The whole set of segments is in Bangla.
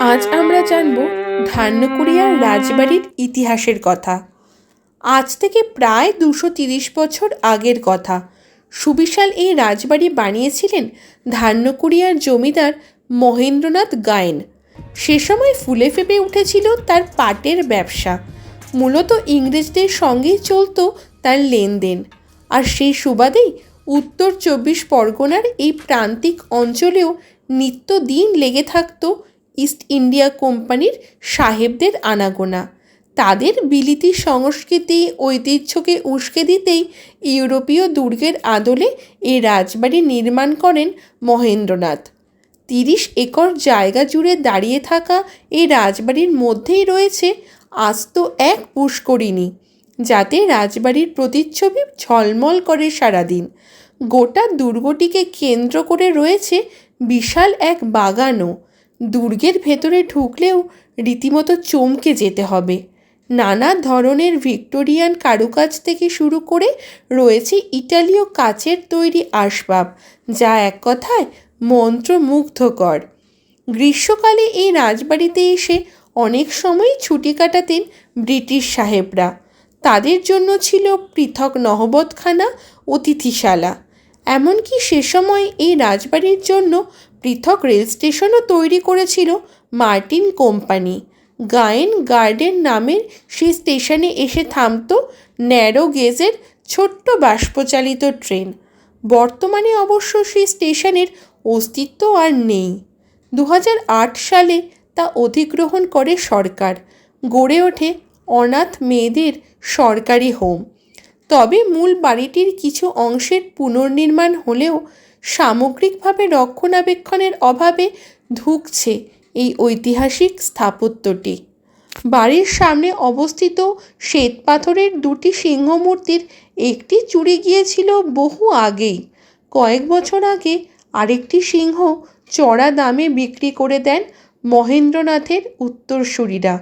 আজ আমরা জানব ধান্যকুড়িয়ার রাজবাড়ির ইতিহাসের কথা। আজ থেকে প্রায় দুশো তিরিশ বছর আগের কথা। সুবিশাল এই রাজবাড়ি বানিয়েছিলেন ধান্যকুড়িয়ার জমিদার মহেন্দ্রনাথ গায়েন। সে সময় ফুলে ফেপে উঠেছিল তার পাটের ব্যবসা। মূলত ইংরেজদের সঙ্গেই চলতো তার লেনদেন। আর সেই সুবাদেই উত্তর চব্বিশ পরগনার এই প্রান্তিক অঞ্চলেও নিত্যদিন লেগে থাকতো ইস্ট ইন্ডিয়া কোম্পানির সাহেবদের আনাগোনা। তাদের বিলিতি সংস্কৃতি, ঐতিহ্যকে উস্কে দিতেই ইউরোপীয় দুর্গের আদলে এই রাজবাড়ি নির্মাণ করেন মহেন্দ্রনাথ। তিরিশ একর জায়গা জুড়ে দাঁড়িয়ে থাকা এই রাজবাড়ির মধ্যেই রয়েছে আস্ত এক পুষ্করিণী, যাতে রাজবাড়ির প্রতিচ্ছবি ঝলমল করে সারাদিন। গোটা দুর্গটিকে কেন্দ্র করে রয়েছে বিশাল এক বাগানও। দুর্গের ভেতরে ঢুকলেও রীতিমতো চমকে যেতে হবে। নানা ধরনের ভিক্টোরিয়ান কারুকাজ থেকে শুরু করে রয়েছে ইটালীয় কাচের তৈরি আসবাব, যা এক কথায় মন্ত্রমুগ্ধকর। গ্রীষ্মকালে এই রাজবাড়িতে এসে অনেক সময় ছুটি কাটাতেন ব্রিটিশ সাহেবরা। তাদের জন্য ছিল পৃথক নহবতখানা, অতিথিশালা। এমনকি সে সময় এই রাজবাড়ির জন্য পৃথক রেল স্টেশনও তৈরি করেছিল মার্টিন কোম্পানি। গায়েন গার্ডেন নামের সেই স্টেশনে এসে থামত ন্যারো গেজের ছোট্ট বাষ্পচালিত ট্রেন। বর্তমানে অবশ্য সেই স্টেশনের অস্তিত্ব আর নেই। দু হাজার আট সালে তা অধিগ্রহণ করে সরকার। গড়ে ওঠে অনাথ মেয়েদের সরকারি হোম। তবে মূল বাড়িটির কিছু অংশের পুনর্নির্মাণ হলেও সামগ্রিকভাবে রক্ষণাবেক্ষণের অভাবে ধুঁকছে এই ঐতিহাসিক স্থাপত্যটি। বাড়ির সামনে অবস্থিত শ্বেতপাথরের দুটি সিংহমূর্তির একটি চুরি গিয়েছিল বহু আগেই। কয়েক বছর আগে আরেকটি সিংহ চড়া দামে বিক্রি করে দেন মহেন্দ্রনাথের উত্তরসূরিরা।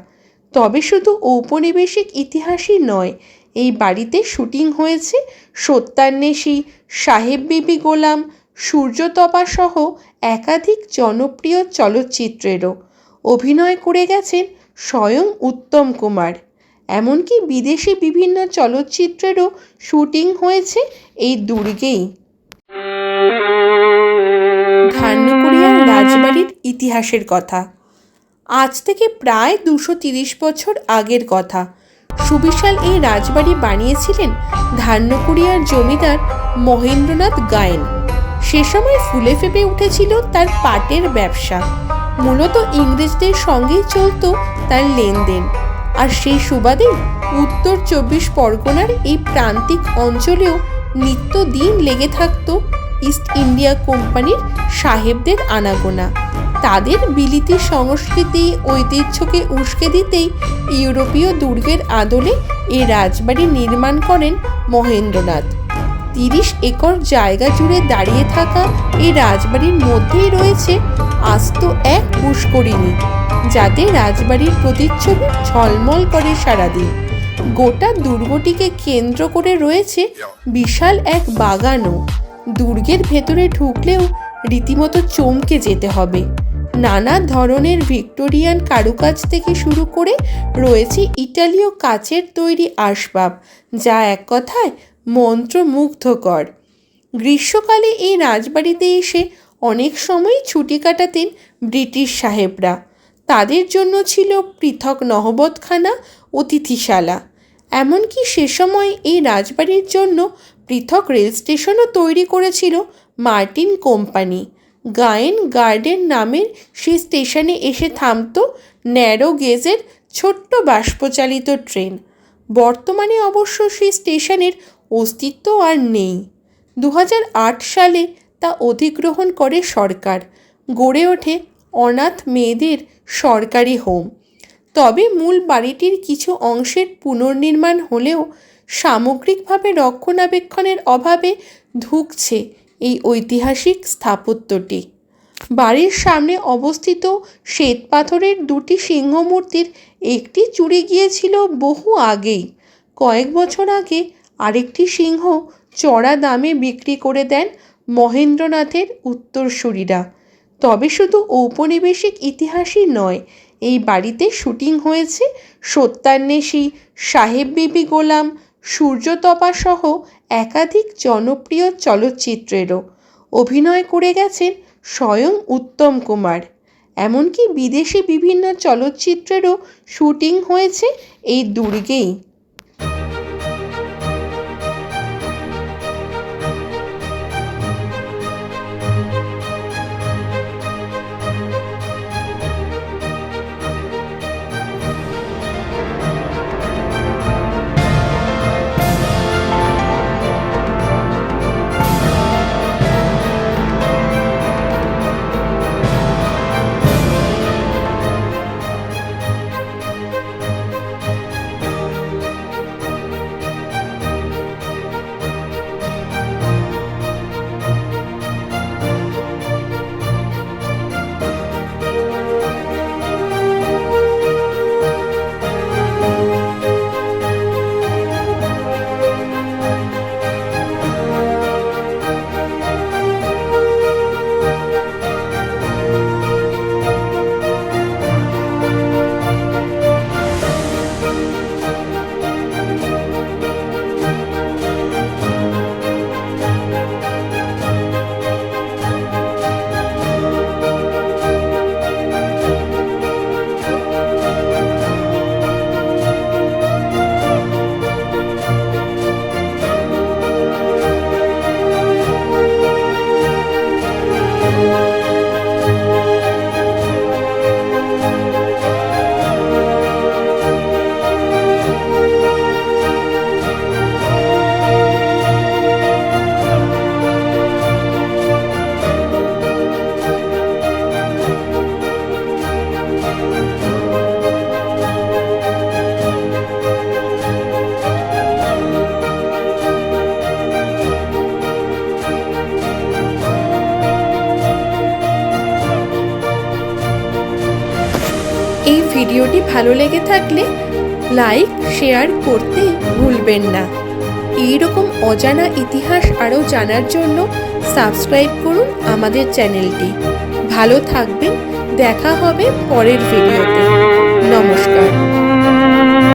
তবে শুধু ঔপনিবেশিক ইতিহাসই নয়, এই বাড়িতে শুটিং হয়েছে সত্যান্বেষী সাহেব বিবি গোলাম সূর্যতপা সহ একাধিক জনপ্রিয় চলচ্চিত্রেরও অভিনয় করে গেছেন স্বয়ং উত্তম কুমার। এমনকি বিদেশি বিভিন্ন চলচ্চিত্রেরও শুটিং হয়েছে এই দুর্গেই। ধান্যকুড়িয়ার রাজবাড়ির ইতিহাসের কথা। আজ থেকে প্রায় দুশো তিরিশ বছর আগের কথা। সুবিশাল এই রাজবাড়ি বানিয়েছিলেন ধান্যকুড়িয়ার জমিদার মহেন্দ্রনাথ গায়েন। সে সময় ফুলে ফেপে উঠেছিল তার পাটের ব্যবসা। মূলত ইংরেজদের সঙ্গেই চলতো তার লেনদেন। আর সেই সুবাদে উত্তর চব্বিশ পরগনার এই প্রান্তিক অঞ্চলেও নিত্যদিন লেগে থাকত ইস্ট ইন্ডিয়া কোম্পানির সাহেবদের আনাগোনা। তাদের বিলিতি সংস্কৃতি, ঐতিহ্যকে উস্কে দিতেই ইউরোপীয় দুর্গের আদলে এই রাজবাড়ি নির্মাণ করেন মহেন্দ্রনাথ। তিরিশ একর জায়গা জুড়ে দাঁড়িয়ে থাকা এই রাজবাড়ির মধ্যেই রয়েছে আস্ত এক পুষ্করিণী, যাতে রাজবাড়ির প্রতিচ্ছবি ঝলমল করে সারাদিন। গোটা দুর্গটিকে কেন্দ্র করে রয়েছে বিশাল এক বাগানও। দুর্গের ভেতরে ঢুকলেও রীতিমতো চমকে যেতে হবে। নানা ধরনের ভিক্টোরিয়ান কারুকাজ থেকে শুরু করে রয়েছে ইটালীয় কাচের তৈরি আসবাব, যা এক কথায় মন্ত্রমুগ্ধকর। গ্রীষ্মকালে এই রাজবাড়িতে এসে অনেক সময় ছুটি কাটাতেন ব্রিটিশ সাহেবরা। তাদের জন্য ছিল পৃথক নহবতখানা অতিথিশালা এমনকি সে সময় এই রাজবাড়ির জন্য পৃথক রেল স্টেশনও তৈরি করেছিল মার্টিন কোম্পানি। গায়েন গার্ডেন নামের সেই স্টেশনে এসে থামত ন্যারো গেজের ছোট্ট বাষ্পচালিত ট্রেন। বর্তমানে অবশ্য সেই স্টেশনের অস্তিত্ব আর নেই। দু হাজার আট সালে তা অধিগ্রহণ করে সরকার। গড়ে ওঠে অনাথ মেয়েদের সরকারি হোম। তবে মূল বাড়িটির কিছু অংশের পুনর্নির্মাণ হলেও সামগ্রিকভাবে রক্ষণাবেক্ষণের অভাবে ধুঁকছে এই ঐতিহাসিক স্থাপত্যটি। বাড়ির সামনে অবস্থিত শ্বেতপাথরের দুটি সিংহমূর্তির একটি চুরি গিয়েছিল বহু আগেই। কয়েক বছর আগে আরেকটি সিংহ চড়া দামে বিক্রি করে দেন মহেন্দ্রনাথের উত্তরসূরিরা। তবে শুধু ঔপনিবেশিক ইতিহাসই নয়, এই বাড়িতে শুটিং হয়েছে সত্যান্বেষী সাহেব বিবি গোলাম সূর্যতপা সহ একাধিক জনপ্রিয় চলচ্চিত্রেরও। অভিনয় করে গেছেন স্বয়ং উত্তম কুমার। এমনকি বিদেশি বিভিন্ন চলচ্চিত্রেরও শুটিং হয়েছে এই দুর্গেই। ভিডিওটি ভালো লেগে থাকলে লাইক, শেয়ার করতে ভুলবেন না। এই রকম অজানা ইতিহাস আরও জানার জন্য সাবস্ক্রাইব করুন আমাদের চ্যানেলটি। ভালো থাকবেন, দেখা হবে পরের ভিডিওতে। নমস্কার।